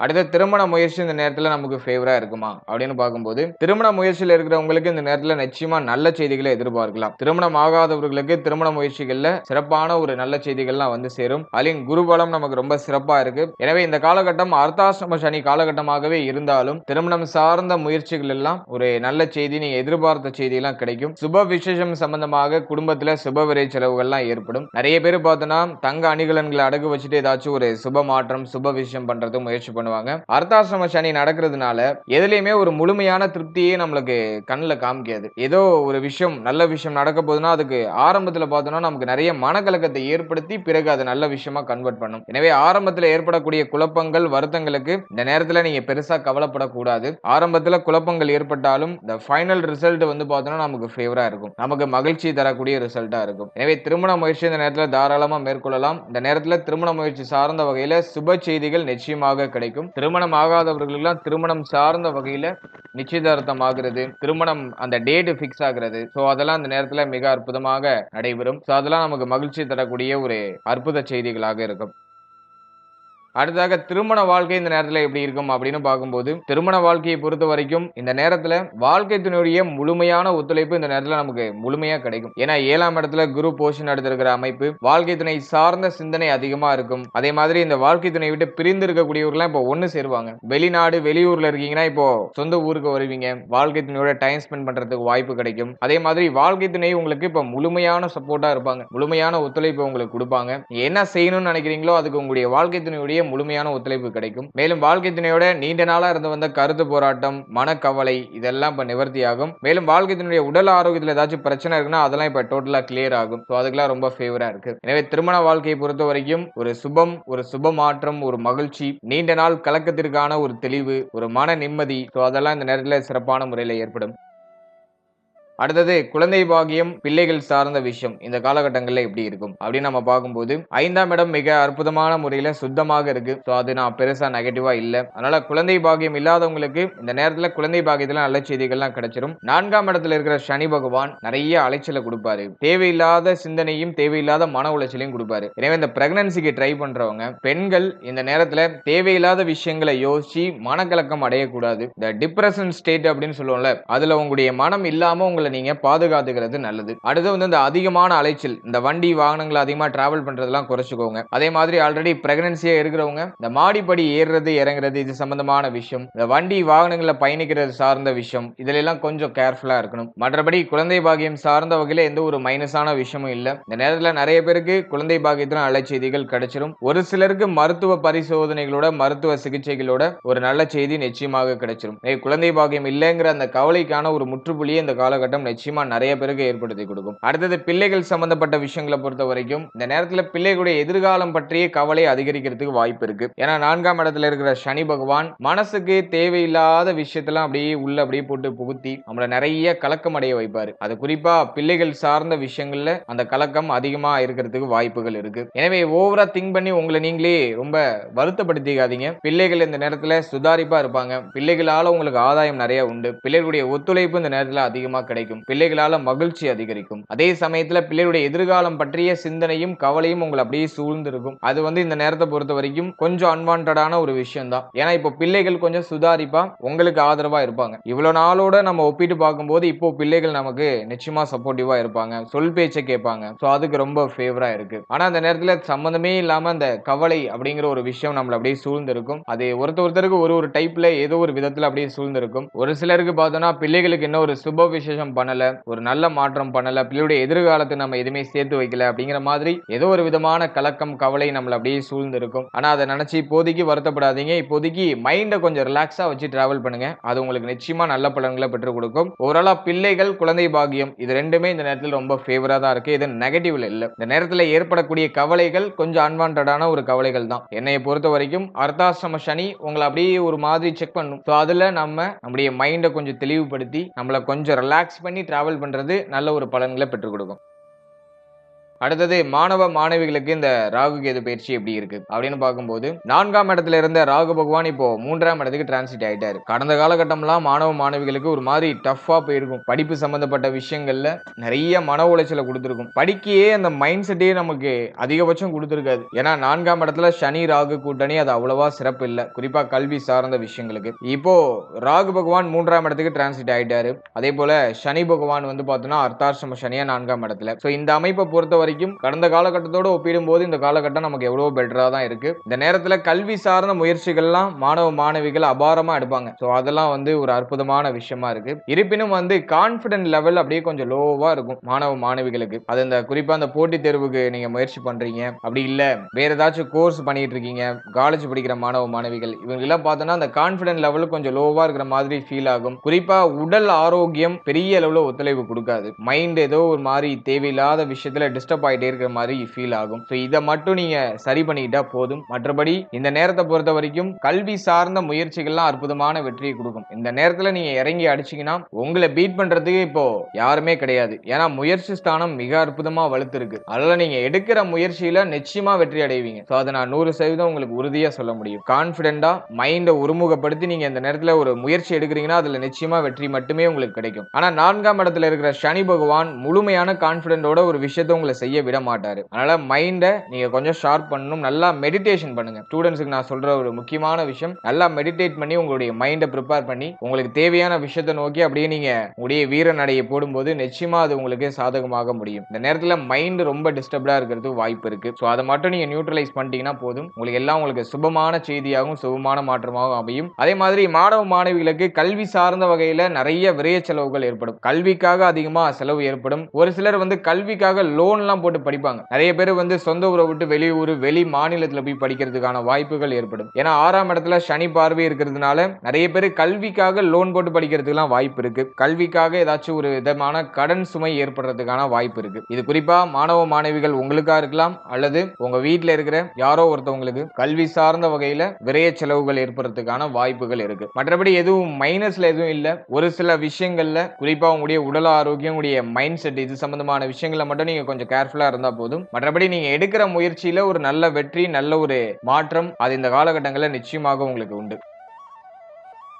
அடுத்த திருமண முயற்சி இந்த நேரத்துல நமக்கு ஃபேவரா இருக்குமா? அப்படின்னு பார்க்கும்போது திருமண முயற்சியில் இருக்கிறவங்களுக்கு இந்த நேரத்துல நிச்சயமா நல்ல செய்திகளை எதிர்பார்க்கலாம். திருமணம் ஆகாதவர்களுக்கு திருமண முயற்சிகள்ல சிறப்பான ஒரு நல்ல செய்திகள்லாம் வந்து சேரும். அதிலும் குருபலம் நமக்கு ரொம்ப சிறப்பா இருக்கு. எனவே இந்த காலகட்டம் அர்த்தாசிரம சனி காலகட்டமாகவே இருந்தாலும் திருமணம் சார்ந்த முயற்சிகள் எல்லாம் ஒரு நல்ல செய்தி நீ எதிர்பார்த்த செய்தி எல்லாம் கிடைக்கும். சுப விசேஷம் சம்பந்தமாக குடும்பத்துல சுப விரை செலவுகள்லாம் ஏற்படும். நிறைய பேர் பார்த்தோன்னா தங்க அணிகலன்களை அடகு வச்சுட்டு ஏதாச்சும் ஒரு சுப மாற்றம் சுப விஷயம் பண்றதுக்கு முயற்சி பண்ணுவாங்க. அர்த்தாசிரம சனி நடக்கிறதுனால எதுலையுமே ஒரு முழுமையான திருப்தியே நம்மளுக்கு கண்ணில் காமிக்காது. ஏதோ ஒரு விஷயம் நல்ல விஷயம் நடக்க போதுன்னா அதுக்கு ஆரம்பத்தில் பார்த்தோம்னா நமக்கு நிறைய மனக்கலக்கத்தை ஏற்படுத்தி பிறகு அதை நல்ல விஷயமா கன்வெர்ட் பண்ணும். எனவே ஆரம்பத்தில் ஏற்படக்கூடிய குழப்பங்கள் வருத்தங்களுக்கு இந்த நேரத்தில் நீங்க பெருசா கவலைப்படக்கூடாது. ஆரம்பத்துல குழப்பங்கள் ஏற்பட்டாலும் இந்த ஃபைனல் ரிசல்ட் வந்து பார்த்தோம்னா நமக்கு ஃபேவராக இருக்கும். நமக்கு மகிழ்ச்சி தரக்கூடிய ரிசல்ட்டா இருக்கும். எனவே திருமண முயற்சி இந்த நேரத்தில் தாராளமா மேற்கொள்ளலாம். இந்த நேரத்தில் திருமண முயற்சி சார்ந்த வகையில் சுப செய்திகள் நிச்சயமாக கிடைக்கும். திருமணம் ஆகாதவர்களுக்கெல்லாம் திருமணம் சார்ந்த வகையில நிச்சயதார்த்தம் ஆகிறது திருமணம் அந்த டேட் பிக்ஸ் ஆகிறது. ஸோ அதெல்லாம் அந்த நேரத்துல மிக அற்புதமாக நடைபெறும். ஸோ அதெல்லாம் நமக்கு மகிழ்ச்சி தரக்கூடிய ஒரு அற்புத செய்திகளாக இருக்கும். அடுத்ததாக திருமண வாழ்க்கை இந்த நேரத்தில் எப்படி இருக்கும் அப்படின்னு பார்க்கும்போது திருமண வாழ்க்கையை பொறுத்த வரைக்கும் இந்த நேரத்தில் வாழ்க்கை துணையுடைய முழுமையான ஒத்துழைப்பு இந்த நேரத்தில் நமக்கு முழுமையாக கிடைக்கும். ஏன்னா ஏழாம் இடத்துல குரு போஷன் எடுத்திருக்கிற அமைப்பு வாழ்க்கை துணை சார்ந்த சிந்தனை அதிகமாக இருக்கும். அதே மாதிரி இந்த வாழ்க்கை துணை விட்டு பிரிந்து இருக்கக்கூடியவர்கள்லாம் இப்போ ஒன்று சேருவாங்க. வெளிநாடு வெளியூரில் இருக்கீங்கன்னா இப்போ சொந்த ஊருக்கு வருவீங்க. வாழ்க்கை துணையோட டைம் ஸ்பெண்ட் பண்ணுறதுக்கு வாய்ப்பு கிடைக்கும். அதே மாதிரி வாழ்க்கை துணை உங்களுக்கு இப்போ முழுமையான சப்போர்ட்டாக இருப்பாங்க. முழுமையான ஒத்துழைப்பு உங்களுக்கு கொடுப்பாங்க. என்ன செய்யணும்னு நினைக்கிறீங்களோ அதுக்கு உங்களுடைய வாழ்க்கை துணையுடைய முழுமையான ஒத்துழைப்பு கிடைக்கும். மேலும் வாழ்க்கை துணையோட நீண்ட நாளா இருந்து வந்த கருத்து போராட்டம் மனக்கவலை இதெல்லாம் இப்ப நிவர்த்தியாகும். மேலும் வாழ்க்கை துணையுடைய உடல் ஆரோக்கியத்துல ஏதாச்சும் பிரச்சனை இருக்குன்னா அதெல்லாம் இப்ப டோட்டலா கிளியர் ஆகும். ஸோ அதுக்கெல்லாம் ரொம்ப ஃபேவரா இருக்கு. எனவே திருமண வாழ்க்கையை பொறுத்த வரைக்கும் ஒரு சுபம் ஒரு சுப மாற்றம் ஒரு மகிழ்ச்சி நீண்ட நாள் கலக்கத்திற்கான ஒரு தெளிவு ஒரு மன நிம்மதி. ஸோ அதெல்லாம் இந்த நேரத்தில் சிறப்பான முறையில் ஏற்படும். அடுத்தது குழந்தை பாகியம் பிள்ளைகள் சார்ந்த விஷயம். இந்த காலகட்டங்களில் எப்படி இருக்கும்? அப்படின்னு நம்ம பார்க்கும்போது ஐந்தாம் இடம் மிக அற்புதமான முறையில் சுத்தமாக இருக்கு. ஸோ அது நான் பெருசாக நெகட்டிவா இல்லை. அதனால குழந்தை பாகியம் இல்லாதவங்களுக்கு இந்த நேரத்தில் குழந்தை பாகியத்தில் நல்ல செய்திகள்லாம் கிடைச்சிரும். நான்காம் இடத்துல இருக்கிற சனி பகவான் நிறைய அலைச்சலை கொடுப்பாரு. தேவையில்லாத சிந்தனையும் தேவையில்லாத மன உளைச்சலையும் கொடுப்பாரு. எனவே இந்த பிரெக்னன்சிக்கு ட்ரை பண்றவங்க பெண்கள் இந்த நேரத்தில் தேவையில்லாத விஷயங்களை யோசிச்சு மனக்கலக்கம் அடையக்கூடாது. இந்த டிப்ரெஷன் ஸ்டேட் அப்படின்னு சொல்லுவோம்ல அதுல உங்களுடைய மனம் இல்லாம உங்களை நீங்க பாதுகாத்துக்கிறது நல்லது. அடுத்து வந்து இந்த அதிகமான அலைச்சல் இந்த வண்டி வாகனங்களை அதிகமா டிராவல் பண்றதெல்லாம் குறைச்சிக்கோங்க. அதே மாதிரி ஆல்ரெடி பிரெக்னன்சியா இருக்கிறவங்க இந்த மாடிப்படி ஏறுறது இறங்குறது இது சம்பந்தமான விஷயம். இந்த வண்டி வாகனங்களை பயணிக்கிறது சார்ந்த விஷயம். இதுல எல்லாம் கொஞ்சம் கேர்ஃபுல்லா இருக்கணும். மற்றபடி குழந்தை பாகியம் சார்ந்த வகையில எந்த ஒரு மைனஸான விஷயமும் இல்ல. இந்த நேரத்துல நிறைய பேருக்கு குழந்தை பாகியத்துல அலைச்செய்திகள் கிடைச்சிடும் கிடைச்சிரும். ஒரு சிலருக்கு மருத்துவ பரிசோதனைகளோட மருத்துவ சிகிச்சைகளோட ஒரு நல்ல செய்தி நிச்சயமாக கிடைச்சிடும் குழந்தை பாகியம் இல்லைங்கிற அந்த கவலைக்கான ஒரு முற்றுப்புள்ளியை இந்த காலகட்டம் காலகட்டம் நிச்சயமா நிறைய பேருக்கு ஏற்படுத்தி கொடுக்கும். அடுத்தது பிள்ளைகள் சம்பந்தப்பட்ட விஷயங்களை பொறுத்த வரைக்கும் இந்த நேரத்துல பிள்ளைகளுடைய எதிர்காலம் பற்றிய கவலை அதிகரிக்கிறதுக்கு வாய்ப்பு இருக்கு. ஏன்னா நான்காம் இடத்துல இருக்கிற சனி பகவான் மனசுக்கு தேவையில்லாத விஷயத்தெல்லாம் அப்படியே உள்ள அப்படியே போட்டு புகுத்தி நம்மள நிறைய கலக்கம் அடைய வைப்பாரு. அது குறிப்பா பிள்ளைகள் சார்ந்த விஷயங்கள்ல அந்த கலக்கம் அதிகமா இருக்கிறதுக்கு வாய்ப்புகள் இருக்கு. எனவே ஓவரா திங்க் பண்ணி உங்களை நீங்களே ரொம்ப வருத்தப்படுத்திக்காதீங்க. பிள்ளைகள் இந்த நேரத்துல சுதாரிப்பா இருப்பாங்க. பிள்ளைகளால உங்களுக்கு ஆதாயம் நிறைய உண்டு. பிள்ளைகளுடைய ஒத்துழைப்பு இந்த நேரத்துல அதிகமா கிடைக்கும். பிள்ளைகளால மகிழ்ச்சி அதிகரிக்கும். அதே சமயத்துல பிள்ளைகளுடைய எதிர்காலம் பற்றிய சிந்தனையும் கவலையும் உங்களை அப்படியே சூழ்ந்திருக்கும். அது வந்து இந்த நேரத்தை பொறுத்த வரைக்கும் கொஞ்சம் அன்வான்டான ஒரு விஷயம் தான் ஏன்னா இப்போ பிள்ளைகள் கொஞ்சம் சுதாரிப்பா உங்களுக்கு ஆதரவா இருப்பாங்க. இவ்வளவு நாளோட நம்ம ஒப்பிட்டு பார்க்கும்போது இப்போ பிள்ளைகள் நமக்கு நிச்சயமா சப்போர்ட்டிவா இருப்பாங்க. சொல் பேச்சை கேட்பாங்க. ஸோ அதுக்கு ரொம்ப ஃபேவரா இருக்கு. ஆனா அந்த நேரத்துல சம்பந்தமே இல்லாம அந்த கவலை அப்படிங்கிற ஒரு விஷயம் நம்மள அப்படியே சூழ்ந்திருக்கும். அது ஒருத்த ஒருத்தருக்கு ஒரு ஒரு டைப்ல ஏதோ ஒரு விதத்துல அப்படியே சூழ்ந்திருக்கும். ஒரு சிலருக்கு பார்த்தோம்னா பிள்ளைகளுக்கு என்ன ஒரு சுப விசேஷம் பண்ணல ஒரு நல்ல மாற்றம் பண்ணல பிள்ளையுடைய எதிர்காலத்தை நம்ம எதுவுமே சேர்த்து வைக்கல அப்படிங்கிற மாதிரி ஏதோ ஒரு விதமான கலக்கம் கவலை நம்மள அப்படியே சூழ்ந்திருக்கும். ஆனா அதை நினைச்சு இப்போதைக்கு வருத்தப்படாதீங்க. இப்போதைக்கு மைண்டை கொஞ்சம் ரிலாக்ஸா வச்சு டிராவல் பண்ணுங்க. அது உங்களுக்கு நிச்சயமா நல்ல பலன்களை பெற்றுக் கொடுக்கும். ஓவராலா பிள்ளைகள் குழந்தை பாகியம் இது ரெண்டுமே இந்த நேரத்தில் ரொம்ப ஃபேவரா தான் இருக்கு. இது நெகட்டிவ்ல இல்ல. இந்த நேரத்தில் ஏற்படக்கூடிய கவலைகள் கொஞ்சம் அன்வான்டான ஒரு கவலைகள் தான். என்னைய பொறுத்த வரைக்கும் அர்த்தாசிரம சனி உங்களை அப்படியே ஒரு மாதிரி செக் பண்ணும். ஸோ அதுல நம்ம நம்முடைய மைண்டை கொஞ்சம் தெளிவுபடுத்தி நம்மளை கொஞ்சம் ரிலாக்ஸ் பண்ணி ட்ராவல் பண்ணுறது நல்ல ஒரு பலன்களை பெற்றுக் கொடுக்கும். அடுத்தது மாணவ மாணவிகளுக்கு இந்த ராகு கேது பயிற்சி எப்படி இருக்கு அப்படின்னு பார்க்கும்போது நான்காம் இடத்துல இருந்த ராகு பகவான் இப்போ மூன்றாம் இடத்துக்கு டிரான்ஸ்லேட் ஆயிட்டாரு. கடந்த காலகட்டம்லாம் மாணவ மாணவிகளுக்கு ஒரு மாதிரி டஃபா போயிருக்கும். படிப்பு சம்பந்தப்பட்ட விஷயங்கள்ல நிறைய மன உளைச்சலை கொடுத்துருக்கும். படிக்கையே அந்த மைண்ட் செட்டே நமக்கு அதிகபட்சம் கொடுத்துருக்காது. ஏன்னா நான்காம் இடத்துல சனி ராகு கூட்டணி அது அவ்வளவா சிறப்பு இல்லை. குறிப்பா கல்வி சார்ந்த விஷயங்களுக்கு. இப்போ ராகு பகவான் மூன்றாம் இடத்துக்கு டிரான்ஸ்லேட் ஆயிட்டாரு. அதே போல சனி பகவான் வந்து பார்த்தோம்னா அர்த்தாசிரம சனியா நான்காம் இடத்துல. ஸோ இந்த அமைப்பை பொறுத்தவரை வரைக்கும் கடந்த காலகட்டத்தோட ஒப்பிடும்போது இந்த காலகட்டம் நமக்கு எவ்வளவு பெட்டராக தான் இருக்கு. இந்த நேரத்தில் கல்வி சார்ந்த முயற்சிகள்லாம் மாணவ மாணவிகள் அபாரமா எடுப்பாங்க. ஸோ அதெல்லாம் வந்து ஒரு அற்புதமான விஷயமா இருக்கு. இருப்பினும் வந்து கான்பிடன்ட் லெவல் அப்படியே கொஞ்சம் லோவாக இருக்கும் மாணவ மாணவிகளுக்கு. அது இந்த குறிப்பாக அந்த போட்டித் தேர்வுக்கு நீங்க முயற்சி பண்றீங்க. அப்படி இல்லை. வேற ஏதாச்சும் கோர்ஸ் பண்ணிட்டு இருக்கீங்க. காலேஜ் படிக்கிற மாணவ மாணவிகள். இவங்க எல்லாம் பார்த்தோன்னா அந்த கான்பிடன்ட் லெவல் கொஞ்சம் லோவாக இருக்கிற மாதிரி ஃபீல் ஆகும். குறிப்பாக உடல் ஆரோக்கியம் பெரிய அளவில் ஒத்துழைப்பு கொடுக்காது. மைண்ட் ஏதோ ஒரு மாதிரி தேவையில்லாத விஷயத்தில் டிஸ்டர்ப் ஆயிட்டே இருக்கிற மாதிரி ஃபீல் ஆகும். ஸோ இதை மட்டும் நீங்க சரி பண்ணிக்கிட்டா போதும். மற்றபடி இந்த நேரத்தை பொறுத்த வரைக்கும் கல்வி சார்ந்த முயற்சிகள்லாம் அற்புதமான வெற்றியை கொடுக்கும். இந்த நேரத்தில் நீங்க இறங்கி அடிச்சீங்கன்னா உங்களை பீட் பண்றதுக்கு இப்போ யாருமே கிடையாது. ஏன்னா முயற்சி ஸ்தானம் மிக அற்புதமாக வலுத்துருக்கு. இருக்கு நீங்கள் நீங்க எடுக்கிற முயற்சியில் நிச்சயமா வெற்றி அடைவீங்க. ஸோ அதை நான் நூறு சதவீதம் உங்களுக்கு உறுதியாக சொல்ல முடியும். கான்ஃபிடென்ட்டாக மைண்டை ஒருமுகப்படுத்தி நீங்கள் இந்த நேரத்தில் ஒரு முயற்சி எடுக்கிறீங்கன்னா அதில் நிச்சயமா வெற்றி மட்டுமே உங்களுக்கு கிடைக்கும். ஆனால் நான்காம் இடத்துல இருக்கிற சனி பகவான் முழுமையான கான்ஃபிடென்ட்டோட ஒரு விஷயத்தை உங்களை செய்ய விட மாட்டாரு. அதனால மைண்டை நீங்க கொஞ்சம் ஷார்ப் பண்ணணும். நல்லா மெடிடேஷன் பண்ணுங்க. ஸ்டூடெண்ட்ஸுக்கு நான் சொல்ற ஒரு முக்கியமான விஷயம் நல்லா மெடிடேட் பண்ணி உங்களுடைய மைண்டை ப்ரிப்பேர் பண்ணி உங்களுக்கு தேவையான விஷயத்தை நோக்கி அப்படியே நீங்க உங்களுடைய வீர நடையை போடும்போது நிச்சயமா அது உங்களுக்கு சாதகமாக முடியும். இந்த நேரத்தில் மைண்ட் ரொம்ப டிஸ்டர்ப்டா இருக்கிறது வாய்ப்பு இருக்கு. ஸோ அதை மட்டும் நீங்க நியூட்ரலைஸ் பண்ணிட்டீங்கன்னா போதும். உங்களுக்கு எல்லாம் உங்களுக்கு சுபமான செய்தியாகவும் சுபமான மாற்றமாகவும் அமையும். அதே மாதிரி மாணவ மாணவிகளுக்கு கல்வி சார்ந்த வகையில் நிறைய விரைய செலவுகள் ஏற்படும். கல்விக்காக அதிகமாக செலவு ஏற்படும். ஒரு சிலர் வந்து கல்விக்காக லோன் எல்லாம் போட்டு படிப்பாங்க. நிறைய பேர் வந்து சொந்த ஊரை விட்டு வெளியூர் வெளி மாநிலத்துல போய் படிக்கிறதுக்கான வாய்ப்புகள் ஏற்படும் ஏன்னா ஆறாம் இடத்துல சனி பார்வை இருக்கிறதுனால நிறைய பேர் கல்விக்காக லோன் போட்டு படிக்கிறதுக்குலாம் வாய்ப்பு இருக்கு. கல்விக்காக ஏதாச்சும் ஒரு விதமான கடன் சுமை ஏற்படுறதுக்கான வாய்ப்பு இருக்கு. இது குறிப்பா மாணவ மாணவிகள் உங்களுக்கா இருக்கலாம் அல்லது உங்க வீட்ல இருக்கிற யாரோ ஒருத்தவங்களுக்கு கல்வி சார்ந்த வகையில விரைய செலவுகள் ஏற்படுறதுக்கான வாய்ப்புகள் இருக்கு. மற்றபடி எதுவும் மைனஸ்ல எதுவும் இல்ல. ஒரு சில விஷயங்கள்ல குறிப்பா உங்களுடைய உடல் ஆரோக்கியம் உடைய மைண்ட் செட் இது சம்பந்தமான விஷயங்களை மட்டும் நீங்க கொஞ்சம் கேர் கேர்ஃபுல்லா இருந்தா போதும். மற்றபடி நீங்க எடுக்கிற முயற்சியில ஒரு நல்ல வெற்றி நல்ல ஒரு மாற்றம் அது இந்த காலகட்டங்களில் நிச்சயமாக உங்களுக்கு உண்டு.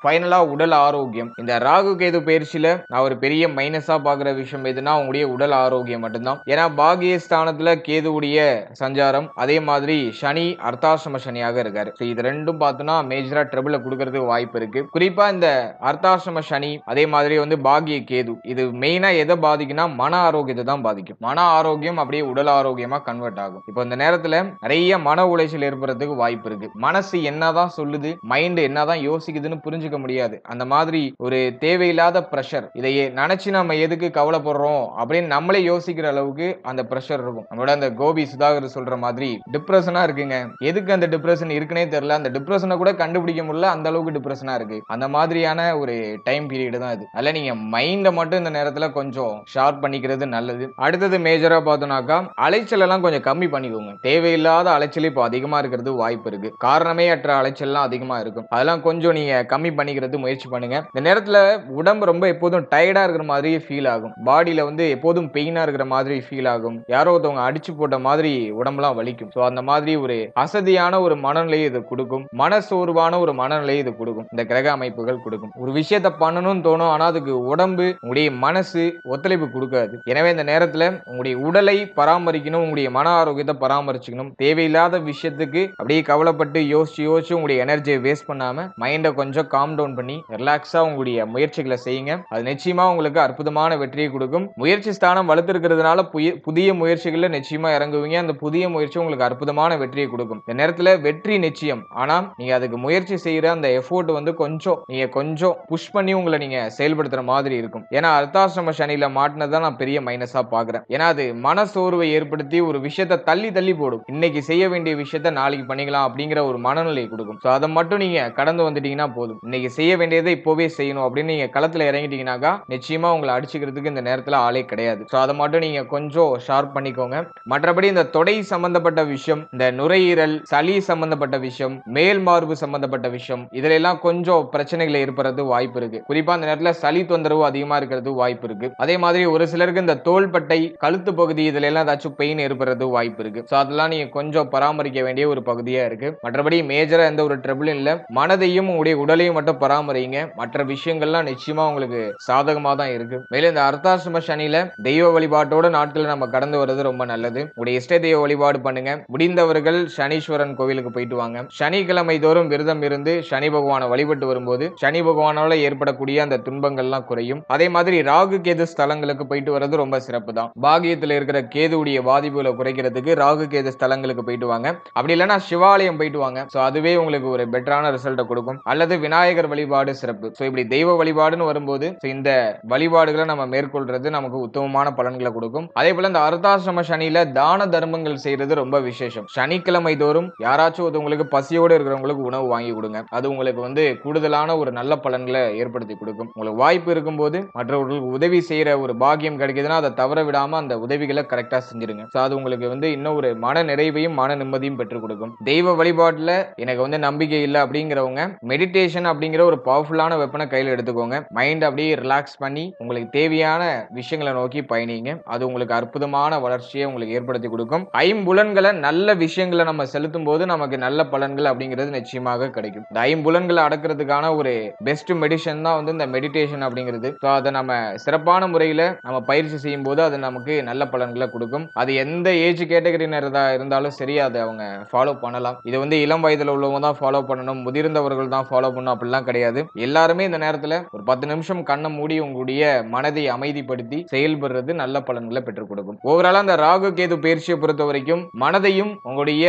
ஃபைனலாக உடல் ஆரோக்கியம். இந்த ராகு கேது பயிற்சியில் நான் ஒரு பெரிய மைனஸாக பார்க்குற விஷயம் எதுனா உங்களுடைய உடல் ஆரோக்கியம் மட்டும்தான். ஏன்னா பாகிய ஸ்தானத்தில் கேதுவுடைய சஞ்சாரம் அதே மாதிரி சனி அர்த்தாசிரம சனியாக இருக்காரு. ஸோ இது ரெண்டும் பார்த்தோன்னா மேஜராக ட்ரபிளை கொடுக்கறதுக்கு வாய்ப்பு இருக்கு. குறிப்பாக இந்த அர்த்தாசிரம சனி அதே மாதிரி வந்து பாகிய கேது இது மெயினாக எதை பாதிக்கும்னா மன ஆரோக்கியத்தை தான் பாதிக்கும். மன ஆரோக்கியம் அப்படியே உடல் ஆரோக்கியமாக கன்வெர்ட் ஆகும். இப்போ இந்த நேரத்தில் நிறைய மன உளைச்சல் ஏற்படுறதுக்கு வாய்ப்பு இருக்கு. மனசு என்னதான் சொல்லுது மைண்ட் என்னதான் யோசிக்குதுன்னு புரிஞ்சு சமாளிச்சுக்க முடியாது. அந்த மாதிரி ஒரு தேவையில்லாத ப்ரெஷர் இதையே நினைச்சு நம்ம எதுக்கு கவலைப்படுறோம்? அப்படின்னு நம்மளே யோசிக்கிற அளவுக்கு அந்த ப்ரெஷர் இருக்கும். நம்மளோட அந்த கோபி சுதாகர் சொல்ற மாதிரி டிப்ரெஷனா இருக்குங்க. எதுக்கு அந்த டிப்ரெஷன் இருக்குன்னே தெரியல. அந்த டிப்ரெஷனை கூட கண்டுபிடிக்க முடியல. அந்த அளவுக்கு டிப்ரெஷனா இருக்கு. அந்த மாதிரியான ஒரு டைம் பீரியட் தான் இது. அதில் நீங்க மைண்டை மட்டும் இந்த நேரத்துல கொஞ்சம் ஷார்ப் பண்ணிக்கிறது நல்லது. அடுத்தது மேஜரா பார்த்தோம்னாக்கா அலைச்சல் எல்லாம் கொஞ்சம் கம்மி பண்ணிக்கோங்க. தேவையில்லாத அலைச்சல் இப்போ அதிகமா இருக்கிறது வாய்ப்பு இருக்கு. காரணமே அற்ற அலைச்சல்லாம் அதிகமா இருக்கும். அதெல்லாம் கொஞ்சம் நீங்க கம்மி பண்ணிக்கிறது முயற்சி பண்ணுங்க. இந்த நேரத்தில் உடம்பு ரொம்ப எப்போதும் டயர்டா இருக்கிற மாதிரி ஃபீல் ஆகும். பாடியில வந்து எப்போதும் பெயினா இருக்கிற மாதிரி ஃபீல் ஆகும். யாரோ ஒருத்தவங்க அடிச்சு போட்ட மாதிரி உடம்புலாம் வலிக்கும். ஸோ அந்த மாதிரி ஒரு அசதியான ஒரு மனநிலையை இது கொடுக்கும். மனசோர்வான ஒரு மனநிலையை இது கொடுக்கும். இந்த கிரக அமைப்புகள் கொடுக்கும். ஒரு விஷயத்த பண்ணணும்னு தோணும் ஆனால் அதுக்கு உடம்பு உங்களுடைய மனசு ஒத்துழைப்பு கொடுக்காது. எனவே இந்த நேரத்தில் உங்களுடைய உடலை பராமரிக்கணும் உங்களுடைய மன ஆரோக்கியத்தை பராமரிச்சுக்கணும். தேவையில்லாத விஷயத்துக்கு அப்படியே கவலைப்பட்டு யோசிச்சு யோசிச்சு உங்களுடைய எனர்ஜியை வேஸ்ட் பண்ணாமல் மைண்டை கொஞ்சம் காம் டவுன் பண்ணி ரிலாக்ஸாக உங்களுடைய முயற்சிகளை செய்யுங்க. அது நிச்சயமா உங்களுக்கு அற்புதமான வெற்றியை கொடுக்கும். முயற்சி ஸ்தானம் வளர்த்துருக்கிறதுனால புதிய முயற்சிகளில் நிச்சயமா இறங்குவீங்க. அந்த புதிய முயற்சி உங்களுக்கு அற்புதமான வெற்றியை கொடுக்கும். இந்த நேரத்தில் வெற்றி நிச்சயம். ஆனால் நீங்கள் அதுக்கு முயற்சி செய்யற அந்த எஃபோர்ட் வந்து கொஞ்சம் நீங்கள் கொஞ்சம் புஷ் பண்ணி உங்களை நீங்கள் செயல்படுத்துற மாதிரி இருக்கும். ஏன்னா அர்த்தாசிரம மாட்டினது தான் நான் பெரிய மைனஸாக பார்க்குறேன் ஏன்னா அது மன சோர்வை ஏற்படுத்தி ஒரு விஷயத்தை தள்ளி தள்ளி போடும். இன்னைக்கு செய்ய வேண்டிய விஷயத்த நாளைக்கு பண்ணிக்கலாம் அப்படிங்கிற ஒரு மனநிலை கொடுக்கும். ஸோ அதை மட்டும் நீங்கள் கடந்து வந்துட்டீங்கன்னா போதும். இன்னைக்கு செய்ய வேண்டியதை இப்போவே செய்யணும் அப்படின்னு நீங்க களத்துல இறங்கிட்டீங்கன்னாக்கா நிச்சயமா உங்களை அடிச்சுக்கிறதுக்கு இந்த நேரத்துல ஆளே கிடையாது. ஸோ அதை மட்டும் நீங்க கொஞ்சம் ஷார்ப் பண்ணிக்கோங்க. மற்றபடி இந்த தொடை சம்பந்தப்பட்ட விஷயம் இந்த நுரையீரல் சளி சம்பந்தப்பட்ட விஷயம் மேல் மார்பு சம்பந்தப்பட்ட விஷயம் இதுல எல்லாம் கொஞ்சம் பிரச்சனைகள் ஏற்படுறது வாய்ப்பு இருக்கு. குறிப்பா அந்த நேரத்துல சளி தொந்தரவு அதிகமா இருக்கிறது வாய்ப்பு இருக்கு. அதே மாதிரி ஒரு சிலருக்கு இந்த தோள்பட்டை கழுத்து பகுதி இதுல எல்லாம் ஏதாச்சும் பெயின் ஏற்படுறது வாய்ப்பு இருக்கு. ஸோ அதெல்லாம் நீங்க கொஞ்சம் பராமரிக்க வேண்டிய ஒரு பகுதியா இருக்கு. மற்றபடி மேஜரா எந்த ஒரு ட்ரபிளும் இல்லை. மனதையும் உங்களுடைய உடலையும் மட்டும் பராமரிங்க. மற்ற விஷயங்கள்லாம் நிச்சயமா உங்களுக்கு சாதகமா தான் இருக்கு. மேலும் இந்த அர்த்தாசிரம சனியில தெய்வ வழிபாட்டோட நாட்களை நம்ம கடந்து வர்றது ரொம்ப நல்லது. உடைய இஷ்ட தெய்வ வழிபாடு பண்ணுங்க. முடிந்தவர்கள் சனீஸ்வரன் கோவிலுக்கு போயிட்டு வாங்க. சனிக்கிழமை தோறும் விரதம் இருந்து சனி பகவானை வழிபட்டு வரும்போது சனி பகவானால ஏற்படக்கூடிய அந்த துன்பங்கள்லாம் குறையும். அதே மாதிரி ராகு கேது ஸ்தலங்களுக்கு போயிட்டு வர்றது ரொம்ப சிறப்பு தான் பாகியத்தில் இருக்கிற கேதுடைய பாதிப்புகளை குறைக்கிறதுக்கு ராகு கேது ஸ்தலங்களுக்கு போயிட்டு வாங்க. அப்படி இல்லைன்னா சிவாலயம் போயிட்டு வாங்க. ஸோ அதுவே உங்களுக்கு ஒரு பெட்டரான ரிசல்ட்டை கொடுக்கும். அல்லது விநாயகர் வழிபாடு சிறப்பு. ஸோ இப்படி தெய்வ வழிபாடுன்னு வரும்போது இந்த வழிபாடுகளை நம்ம மேற்கொள்றது நமக்கு உத்தமமான பலன்களை கொடுக்கும். அதே போல இந்த அர்த்தாசிரம சனியில தான தர்மங்கள் செய்யறது ரொம்ப விசேஷம். சனிக்கிழமை தோறும் யாராச்சும் ஒருத்தவங்களுக்கு பசியோடு இருக்கிறவங்களுக்கு உணவு வாங்கி கொடுங்க. அது உங்களுக்கு வந்து கூடுதலான ஒரு நல்ல பலன்களை ஏற்படுத்தி கொடுக்கும். உங்களுக்கு வாய்ப்பு இருக்கும்போது மற்றவர்களுக்கு உதவி செய்யற ஒரு பாக்கியம் கிடைக்குதுன்னா அதை தவற விடாம அந்த உதவிகளை கரெக்டா செஞ்சிருங்க. ஸோ அது உங்களுக்கு வந்து இன்னும் ஒரு மன நிறைவையும் மன நிம்மதியும் பெற்றுக் கொடுக்கும். தெய்வ வழிபாட்டுல எனக்கு வந்து நம்பிக்கை இல்லை அப்படிங்கிறவங்க மெடிடேஷன் அப்படிங்கிற ஒரு பவர்ஃபுல்லான வெப்பனை கையில் எடுத்துக்கோங்க. மைண்ட் அப்படியே ரிலாக்ஸ் பண்ணி உங்களுக்கு தேவையான விஷயங்களை நோக்கி பயணிங்க. அது உங்களுக்கு அற்புதமான வளர்ச்சியை உங்களுக்கு ஏற்படுத்தி கொடுக்கும். ஐம்புலன்களை நல்ல விஷயங்களை நம்ம செலுத்தும் போது நமக்கு நல்ல பலன்கள் அப்படிங்கிறது நிச்சயமாக கிடைக்கும். இந்த ஐம்புலன்களை அடக்கிறதுக்கான ஒரு பெஸ்ட் மெடிஷன் தான் வந்து இந்த மெடிடேஷன் அப்படிங்கிறது. ஸோ அதை நம்ம சிறப்பான முறையில் நம்ம பயிற்சி செய்யும் போது அது நமக்கு நல்ல பலன்களை கொடுக்கும். அது எந்த ஏஜ் கேட்டகரினரதா இருந்தாலும் சரி அதை அவங்க ஃபாலோ பண்ணலாம். இது வந்து இளம் வயதில் உள்ளவங்க தான் ஃபாலோ பண்ணணும். முதிர்ந்தவர்கள் தான் ஃபாலோ பண்ணணும். அப்படிலாம் கிடையாது. எல்லாருமே இந்த நேரத்தில் ஒரு பத்து நிமிஷம் கண்ணை மூடி உங்களுடைய மனதை அமைதிப்படுத்தி செயல்படுறது நல்ல பலன்களை பெற்றுக் கொடுக்கும். ஓவராலா அந்த ராகு கேது பயிற்சியை பொறுத்த வரைக்கும் மனதையும் உங்களுடைய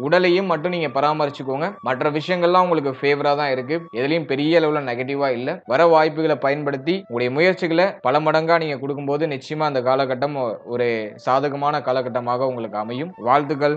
உடலையும் மட்டும் நீங்க பராமரிச்சுக்கோங்க. மற்ற விஷயங்கள்லாம் உங்களுக்கு ஃபேவரா தான் இருக்கு. எதுலையும் பெரிய அளவுல நெகட்டிவா இல்ல. வர வாய்ப்புகளை பயன்படுத்தி உங்களுடைய முயற்சிகளை பல மடங்கா நீங்க கொடுக்கும்போது நிச்சயமா அந்த காலகட்டம் ஒரு சாதகமான காலகட்டமாக உங்களுக்கு அமையும். வாழ்த்துக்கள்.